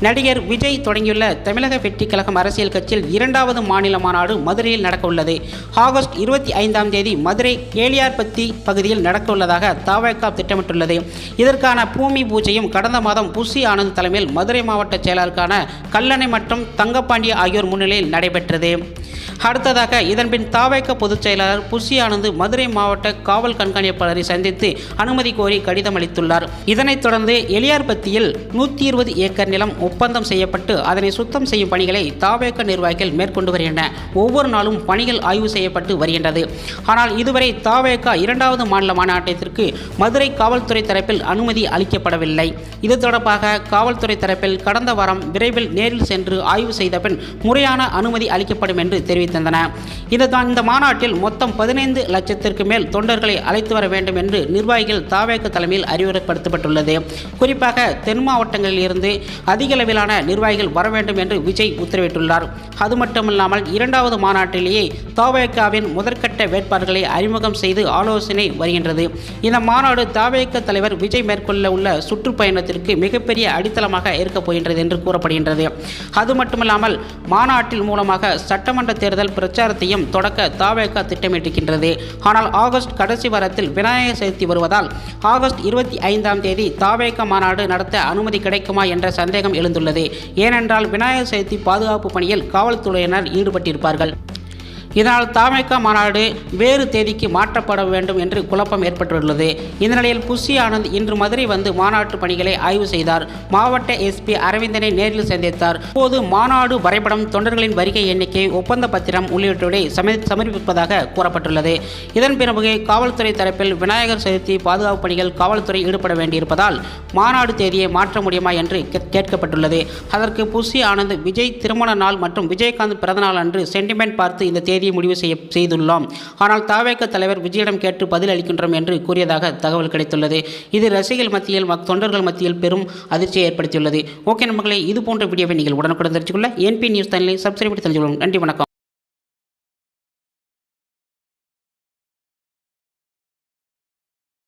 நடிகர் விஜய் தொடங்கியுள்ள தமிழக வெற்றி கழகம் அரசியல் கட்சியில் இரண்டாவது மாநில மாநாடு மதுரையில் நடக்கவுள்ளது. ஆகஸ்ட் இருபத்தி ஐந்தாம் தேதி மதுரை கேளியார்பத்தி பகுதியில் நடக்கவுள்ளதாக தவக திட்டமிட்டுள்ளது. இதற்கான பூமி பூஜையும் கடந்த மாதம் புஷி ஆனந்த் தலைமையில் மதுரை மாவட்ட செயலாளருக்கான கல்லணை மற்றும் தங்கப்பாண்டி ஆகியோர் முன்னிலையில் நடைபெற்றது. அடுத்ததாக இதன்பின் தாவேக்க பொதுச் செயலாளர் புஷி ஆனந்த் மதுரை மாவட்ட காவல் கண்காணிப்பாளரை சந்தித்து அனுமதி கோரி கடிதம் அளித்துள்ளார். இதனைத் தொடர்ந்து எளியார்பத்தியில் நூற்றி இருபது ஏக்கர் நிலம் ஒப்பந்தம் செய்யப்பட்டு அதனை சுத்தம் செய்யும் பணிகளை தாவேக்க நிர்வாகிகள் மேற்கொண்டு வருகின்றன. ஒவ்வொரு நாளும் பணிகள் ஆய்வு செய்யப்பட்டு வருகின்றது. ஆனால் இதுவரை தாவேக்கா இரண்டாவது மாநில மாநாட்டத்திற்கு மதுரை காவல்துறை தரப்பில் அனுமதி அளிக்கப்படவில்லை. இது தொடர்பாக காவல்துறை தரப்பில் கடந்த வாரம் விரைவில் நேரில் சென்று ஆய்வு செய்த பின் முறையான அனுமதி அளிக்கப்படும் என்று தெரிவித்திருந்தன இதுதான் இந்த மாநாட்டில் மொத்தம் பதினைந்து லட்சத்திற்கு மேல் தொண்டர்களை அழைத்து வர வேண்டும் என்று நிர்வாகிகள் தாவேக தலைமையில் அறிவுறுத்தப்பட்டுள்ளது. குறிப்பாக தென் மாவட்டங்களில் இருந்து அதிக அளவிலான நிர்வாகிகள் வர வேண்டும் என்று விஜய் உத்தரவிட்டுள்ளார். அது மட்டுமில்லாமல் இரண்டாவது மாநாட்டிலேயே தாவேக்காவின் முதற்கட்ட வேட்பாளர்களை அறிமுகம் செய்து ஆலோசனை வருகின்றது. இந்த மாநாடு தாவேக்க தலைவர் விஜய் மேற்கொள்ள உள்ள சுற்றுப்பயணத்திற்கு மிகப்பெரிய அடித்தளமாக இருக்கப் போகின்றது என்று கூறப்படுகின்றது. அது மட்டுமல்லாமல் மாநாட்டில் மூலமாக சட்டமன்ற தேர்தல் பிரச்சாரத்தையும் தொடக்க தாவேக திட்டமிட்டிருக்கின்றது. ஆனால் ஆகஸ்ட் கடைசி வாரத்தில் விநாயகர் சதுர்த்தி வருவதால் ஆகஸ்ட் இருபத்தி ஐந்தாம் தேதி தாவேக மாநாடு நடத்த அனுமதி கிடைக்குமா என்ற சந்தேகம் எழுந்துள்ளது. ஏனென்றால் விநாயகர் சதுர்த்தி பாதுகாப்பு பணியில் காவல்துறையினர் ஈடுபட்டிருப்பார்கள். இதனால் தாமைக்கா மாநாடு வேறு தேதிக்கு மாற்றப்பட வேண்டும் என்று குழப்பம் ஏற்பட்டுள்ளது. இந்த நிலையில் புஷி ஆனந்த் இன்று மதுரை வந்து மாநாட்டு பணிகளை ஆய்வு செய்தார். மாவட்ட எஸ்பி அரவிந்தனை நேரில் சந்தித்தார். அப்போது மாநாடு வரைபடம் தொண்டர்களின் வருகை எண்ணிக்கை ஒப்பந்த பத்திரம் உள்ளிட்டோரை சம சமர்ப்பிப்பதாக கூறப்பட்டுள்ளது. இதன் பிறகு காவல்துறை தரப்பில் விநாயகர் சதுர்த்தி பாதுகாப்பு பணிகள் காவல்துறை ஈடுபட வேண்டியிருப்பதால் மாநாடு தேதியை மாற்ற முடியுமா என்று கே- கேட்கப்பட்டுள்ளது. அதற்கு புஷி ஆனந்த் விஜய் திருமண நாள் மற்றும் விஜயகாந்த் பிறந்தநாள் அன்று சென்டிமெண்ட் பார்த்து இந்த தேதி தேதியை முடிவு செய்ய செய்துள்ளோம். ஆனால் தாவேக தலைவர் விஜயிடம் கேட்டு பதில் அளிக்கின்றோம் என்று கூறியதாக தகவல் கிடைத்துள்ளது. இது ரசிகர்கள் மத்தியில் தொண்டர்கள் மத்தியில் பெரும் அதிர்ச்சியை ஏற்படுத்தியுள்ளது. ஓகே நம்பர்களே இது போன்ற வீடியோவை நீங்கள் உடனுக்குடன் தெரிஞ்சுக்கொள்ள என்பி நியூஸ் தனியை சப்ஸ்கிரைப் பண்ணி தெரிஞ்சுக்கொள்ளும் நன்றி வணக்கம்.